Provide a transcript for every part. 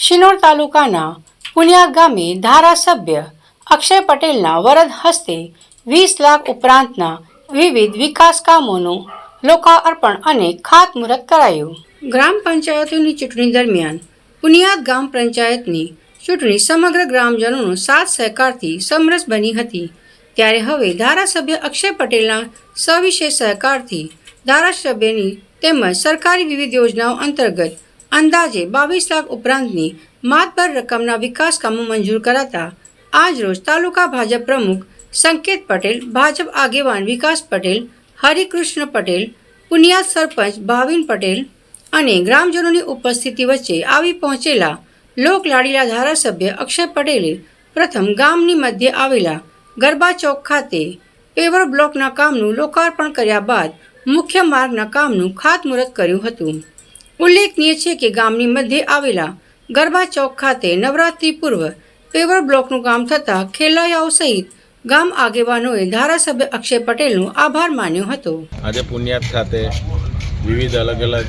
શિનોર તાલુકાના પુનિયા ગામે ધારાસભ્ય અક્ષય પટેલના વરદ હસ્તે વીસ લાખ ઉપરાંતના વિવિધ વિકાસ કામોનું લોકાર્પણ અને ખાતમુહૂર્ત કરાયું. ગ્રામ પંચાયતોની ચૂંટણી દરમિયાન પુનિયાદ ગામ પંચાયતની ચૂંટણી સમગ્ર ગ્રામજનોનો સાથ સહકારથી સમરસ બની હતી. ત્યારે હવે ધારાસભ્ય અક્ષય પટેલના સવિશેષ સહકારથી ધારાસભ્યની તેમજ સરકારી વિવિધ યોજનાઓ અંતર્ગત અંદાજે બાવીસ લાખ ઉપરાંતની માતબર રકમના વિકાસ કામો મંજૂર કરાતા આજરોજ તાલુકા ભાજપ પ્રમુખ સંકેત પટેલ, ભાજપ આગેવાન વિકાસ પટેલ, હરિકૃષ્ણ પટેલ પુનિયાદ સરપંચ ભાવિન પટેલ અને ગ્રામજનોની ઉપસ્થિતિ વચ્ચે આવી પહોંચેલા લોકલાડીલા ધારાસભ્ય અક્ષય પટેલે પ્રથમ ગામની મધ્ય આવેલા ગરબા ચોક ખાતે પેવર બ્લોકના કામનું લોકાર્પણ કર્યા બાદ મુખ્ય માર્ગના કામનું ખાતમુહૂર્ત કર્યું હતું. ઉલ્લેખનીય છે કે ગામની મધ્યે આવેલા ગરબા ચોક ખાતે નવરાત્રી પૂર્વ પેવર બ્લોકનું કામ થતાં ખેલૈયાઓ સહિત ગામ આગેવાનોએ ધારાસભ્ય અક્ષય પટેલનો આભાર માન્યો હતો. આજે પુણ્યાત ખાતે વિવિધ અલગ અલગ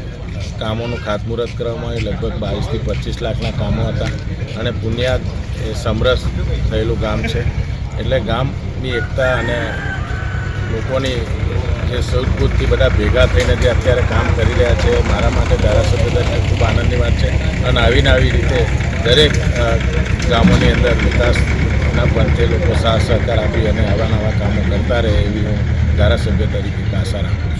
કામોનું ખાતમુહૂર્ત કરવામાં આવ્યું. લગભગ બાવીસથી પચીસ લાખના કામો હતા અને પુણ્યાત એ સમરસ થયેલું ગામ છે. એટલે ગામની એકતા અને લોકોની જે સૌદબૂદથી બધા ભેગા થઈને જે અત્યારે કામ કરી રહ્યા છે, મારા માટે ધારાસભ્ય તરીકે ખૂબ આનંદની વાત છે. અને આવીને આવી રીતે દરેક ગામોની અંદર વિકાસના પંથે લોકો સાથ સહકાર આપી અને આવા નવા કામો કરતા રહે એવી હું ધારાસભ્ય તરીકે આશા રાખું